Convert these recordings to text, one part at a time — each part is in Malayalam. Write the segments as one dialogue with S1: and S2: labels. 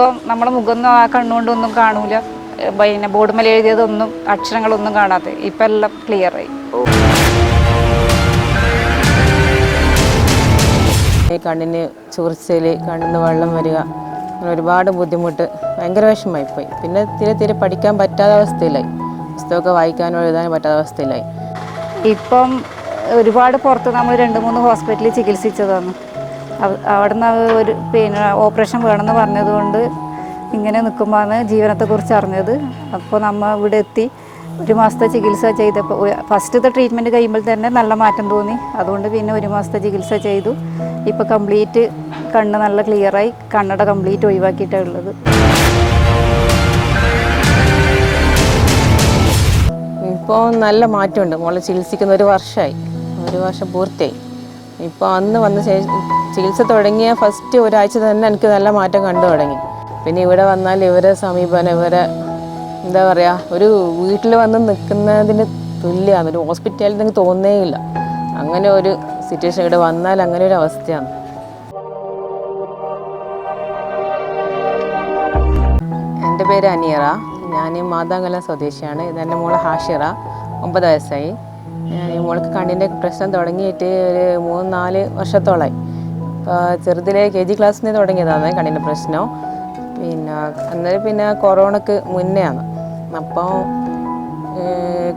S1: ഇപ്പം നമ്മുടെ മുഖമൊന്നും ആ കണ്ണുകൊണ്ടൊന്നും കാണൂല. പിന്നെ ബോർഡ് മേലെ എഴുതിയതൊന്നും അക്ഷരങ്ങളൊന്നും കാണാതെ ഇപ്പം എല്ലാം ക്ലിയർ ആയി.
S2: ഈ കണ്ണിന് ചൊറിച്ചൽ കണ്ണിന് വെള്ളം വരിക അങ്ങനെ ഒരുപാട് ബുദ്ധിമുട്ട് ഭയങ്കര വിഷമമായിപ്പോയി. പിന്നെ തീരെ തീരെ പഠിക്കാൻ പറ്റാത്ത അവസ്ഥയിലായി. പുസ്തകമൊക്കെ വായിക്കാനോ എഴുതാനോ പറ്റാത്ത അവസ്ഥയിലായി.
S1: ഇപ്പം ഒരുപാട് പുറത്ത് നമ്മൾ രണ്ട് മൂന്ന് ഹോസ്പിറ്റലിൽ ചികിത്സിച്ചതാണ്. അവിടുന്ന് ഒരു പിന്നെ ഓപ്പറേഷൻ വേണമെന്ന് പറഞ്ഞതുകൊണ്ട് ഇങ്ങനെ നിൽക്കുമ്പോഴാണ് ജീവനത്തെക്കുറിച്ച് അറിഞ്ഞത്. അപ്പോൾ നമ്മൾ ഇവിടെ എത്തി. ഒരു മാസത്തെ ചികിത്സ ചെയ്തപ്പോൾ ഫസ്റ്റത്തെ ട്രീറ്റ്മെന്റ് കഴിയുമ്പോൾ തന്നെ നല്ല മാറ്റം തോന്നി. അതുകൊണ്ട് പിന്നെ ഒരു മാസത്തെ ചികിത്സ ചെയ്തു. ഇപ്പോൾ കംപ്ലീറ്റ് കണ്ണ് നല്ല ക്ലിയറായി കണ്ണട കംപ്ലീറ്റ് ഒഴിവാക്കിയിട്ടാണ് ഉള്ളത്.
S2: ഇപ്പോൾ നല്ല മാറ്റമുണ്ട്. മോളെ ചികിത്സിക്കുന്ന ഒരു വർഷമായി. ഒരു വർഷം പൂർത്തിയായി. ഇപ്പോൾ അന്ന് വന്ന ശേഷം ചികിത്സ തുടങ്ങിയ ഫസ്റ്റ് ഒരാഴ്ച തന്നെ എനിക്ക് നല്ല മാറ്റം കണ്ടു തുടങ്ങി. പിന്നെ ഇവിടെ വന്നാൽ ഇവരെ സമീപനം ഇവരെ എന്താ പറയുക ഒരു വീട്ടിൽ വന്ന് നിൽക്കുന്നതിന് തുല്യമാണ് ഒരു ഹോസ്പിറ്റലിൽ നിന്ന് തോന്നേയില്ല അങ്ങനെ ഒരു സിറ്റുവേഷൻ ഇവിടെ വന്നാൽ അങ്ങനെ ഒരു അവസ്ഥയാണ്. എന്റെ പേര് അനിയറ ഞാൻ മാതാങ്കല സ്വദേശിയാണ്. ഇതെന്റെ മോൾ ഹാഷിറ. ഒമ്പത് വയസ്സായി. മോൾക്ക് കണ്ണിന്റെ പ്രശ്നം തുടങ്ങിയിട്ട് ഒരു മൂന്ന് നാല് വർഷത്തോളമായി ചെറുതിലെ കെ ജി ക്ലാസ്സിൽ നിന്ന് തുടങ്ങിയതാണ് കണ്ണിന്റെ പ്രശ്നം. പിന്നെ അന്നേരം പിന്നെ കൊറോണക്ക് മുന്നെയാണ്. അപ്പോൾ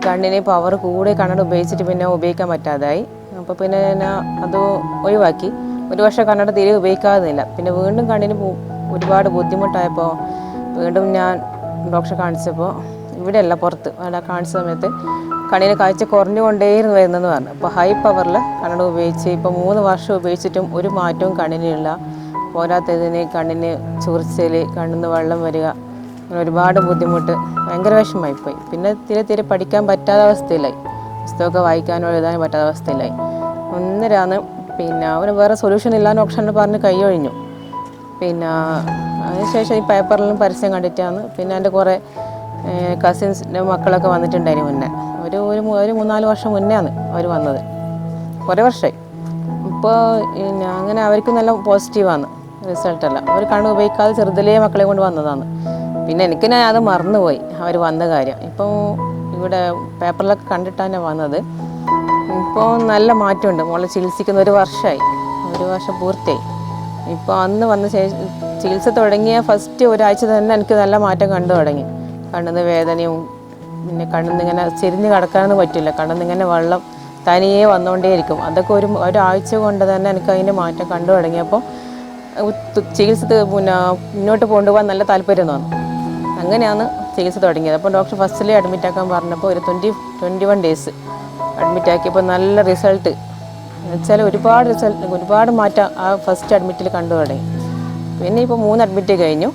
S2: കണ്ണിന് പവർ കൂടെ കണ്ണട ഉപയോഗിച്ചിട്ട് പിന്നെ ഉപയോഗിക്കാൻ പറ്റാതായി. അപ്പോൾ പിന്നെ ഞാൻ അത് ഒഴിവാക്കി. ഒരു വർഷം കണ്ണട തീരെ ഉപയോഗിക്കാതില്ല പിന്നെ വീണ്ടും കണ്ണിന് ഒരുപാട് ബുദ്ധിമുട്ടായപ്പോൾ വീണ്ടും ഞാൻ ഡോക്ടറെ കാണിച്ചപ്പോൾ ഇവിടെയല്ല പുറത്ത്. അവിടെ കാണിച്ച സമയത്ത് കണ്ണിന് കാഴ്ച കുറഞ്ഞുകൊണ്ടേയിരുന്നു വരുന്നതെന്ന് പറഞ്ഞു. അപ്പോൾ ഹൈ പവറിൽ കണ്ണട ഉപയോഗിച്ച് ഇപ്പോൾ മൂന്ന് വർഷം ഉപയോഗിച്ചിട്ടും ഒരു മാറ്റവും കണ്ണിനില്ല പോരാത്തതിന് കണ്ണിന് ചൊറിച്ചൽ കണ്ണിന്ന് വെള്ളം വരിക അങ്ങനെ ഒരുപാട് ബുദ്ധിമുട്ട്. ഭയങ്കര വിഷമമായിപ്പോയി. പിന്നെ തീരെ തീരെ പഠിക്കാൻ പറ്റാത്ത അവസ്ഥയിലായി. പുസ്തകമൊക്കെ വായിക്കാനോ എഴുതാനോ പറ്റാത്ത അവസ്ഥയിലായി. ഒന്നരാന്ന് പിന്നെ അവന് വേറെ സൊല്യൂഷൻ ഇല്ലാന്ന് ഓപ്ഷൻ പറഞ്ഞ് കൈയൊഴിഞ്ഞു പിന്നെ അതിനുശേഷം ഈ പേപ്പറിലും പരസ്യം കണ്ടിട്ടാണ് പിന്നെ എന്റെ കുറേ കസിൻസിന്റെ മക്കളൊക്കെ വന്നിട്ടുണ്ടായിരുന്നു മുന്നേ. ഒരു ഒരു ഒരു മൂന്നാൽ വർഷം മുന്നെയാണ് അവർ വന്നത്. കുറേ വർഷമായി ഇപ്പോൾ പിന്നെ അങ്ങനെ അവർക്ക് നല്ല പോസിറ്റീവാണ് റിസൾട്ടെല്ലാം അവർ കണ്ണ് ഉപയോഗിക്കാതെ ചെറുതിലേ മക്കളെ കൊണ്ട് വന്നതാണ്. പിന്നെ എനിക്ക് ഞാൻ അത് മറന്നുപോയി അവർ വന്ന കാര്യം. ഇപ്പോൾ ഇവിടെ പേപ്പറിലൊക്കെ കണ്ടിട്ടാണ് വന്നത്. ഇപ്പോൾ നല്ല മാറ്റമുണ്ട്. മോളെ ചികിത്സിക്കുന്ന ഒരു വർഷമായി ഒരു വർഷം പൂർത്തിയായി. ഇപ്പോൾ അന്ന് വന്ന ശേഷം ചികിത്സ തുടങ്ങിയ ഫസ്റ്റ് ഒരാഴ്ച തന്നെ എനിക്ക് നല്ല മാറ്റം കണ്ടു തുടങ്ങി. കണ്ണിന്ന് വേദനയും പിന്നെ കണ്ണിന്നിങ്ങനെ ചെരിഞ്ഞ് കിടക്കാനൊന്നും പറ്റില്ല. കണ്ണിന്നിങ്ങനെ വെള്ളം തനിയെ വന്നുകൊണ്ടേയിരിക്കും. അതൊക്കെ ഒരു ഒരാഴ്ച കൊണ്ട് തന്നെ എനിക്ക് അതിന്റെ മാറ്റം കണ്ടു തുടങ്ങിയപ്പോൾ ചികിത്സ പിന്നെ മുന്നോട്ട് കൊണ്ടുപോകാൻ നല്ല താല്പര്യം തോന്നി. അങ്ങനെയാണ് ചികിത്സ തുടങ്ങിയത്. അപ്പോൾ ഡോക്ടർ ഫസ്റ്റിലേ അഡ്മിറ്റ് ആക്കാൻ പറഞ്ഞപ്പോൾ ഒരു twenty twenty one days admit ആക്കിയപ്പോൾ നല്ല റിസൾട്ട് വെച്ചാൽ ഒരുപാട് റിസൾട്ട് ഒരുപാട് മാറ്റം ആ ഫസ്റ്റ് അഡ്മിറ്റിൽ കണ്ടു തുടങ്ങി. പിന്നെ ഇപ്പോൾ മൂന്ന് അഡ്മിറ്റ് കഴിഞ്ഞു.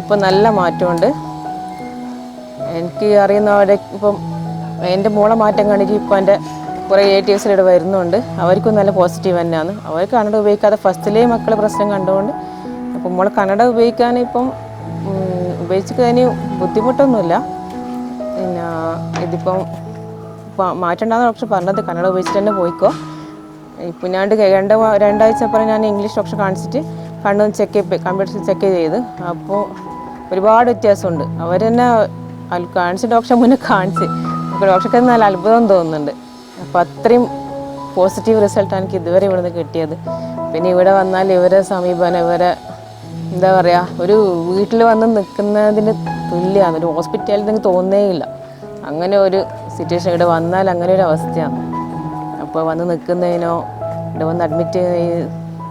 S2: ഇപ്പോൾ നല്ല മാറ്റമുണ്ട്. എനിക്ക് അറിയുന്നവരെ ഇപ്പം എന്റെ മോളെ മാറ്റം കണ്ടിട്ട് ഇപ്പം എന്റെ കുറേ റിലേറ്റീവ്സിലൂടെ വരുന്നുണ്ട്. അവർക്കും നല്ല പോസിറ്റീവ് തന്നെയാണ്. അവർ കന്നഡ ഉപയോഗിക്കാതെ ഫസ്റ്റിലേ മക്കൾ പ്രശ്നം കണ്ടുകൊണ്ട് അപ്പം മോളെ കന്നഡ ഉപയോഗിക്കാൻ ഇപ്പം ഉം, ഉപയോഗിച്ചതിന് ബുദ്ധിമുട്ടൊന്നുമില്ല. പിന്നെ ഇതിപ്പം മാറ്റണ്ടെന്ന് ഡോക്ടർ പറഞ്ഞത് കന്നഡ ഉപയോഗിച്ചിട്ട് തന്നെ പോയിക്കോ. ഞാൻ രണ്ട് രണ്ടാഴ്ച അപ്പുറം ഞാൻ ഇംഗ്ലീഷ് ഡോക്ടറെ കാണിച്ചിട്ട് കണ്ണൊന്ന് ചെക്ക് കമ്പ്യൂട്ടറിൽ ചെക്ക് ചെയ്ത് അപ്പോൾ ഒരുപാട് വ്യത്യാസമുണ്ട്. അവർ തന്നെ അൽ- കാണിച്ച് ഡോക്ടറെ മുന്നേ കാണിച്ച്. അപ്പോൾ ഡോക്ടർക്ക് നല്ല അത്ഭുതം തോന്നുന്നുണ്ട്. അപ്പോൾ അത്രയും പോസിറ്റീവ് റിസൾട്ടാണ് എനിക്ക് ഇതുവരെ ഇവിടുന്ന് കിട്ടിയത്. പിന്നെ ഇവിടെ വന്നാൽ ഇവരെ സമീപനം ഇവരെ എന്താ പറയുക ഒരു വീട്ടിൽ വന്ന് നിൽക്കുന്നതിന് തുല്യമാണ് ഒരു ഹോസ്പിറ്റലിൽ നിന്ന് തോന്നേയില്ല അങ്ങനെ ഒരു സിറ്റുവേഷൻ ഇവിടെ വന്നാൽ അങ്ങനെ ഒരു അവസ്ഥയാണ്. അപ്പോൾ വന്ന് നിൽക്കുന്നതിനോ ഇവിടെ വന്ന് അഡ്മിറ്റ്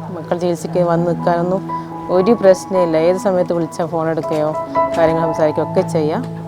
S2: മക്കൾ ചികിത്സയ്ക്ക് വന്ന് നിൽക്കാനൊന്നും ഒരു പ്രശ്നമില്ല. ഏത് സമയത്ത് വിളിച്ചാൽ ഫോൺ എടുക്കുകയോ കാര്യങ്ങൾ സംസാരിക്കുകയോ ഒക്കെ ചെയ്യാം.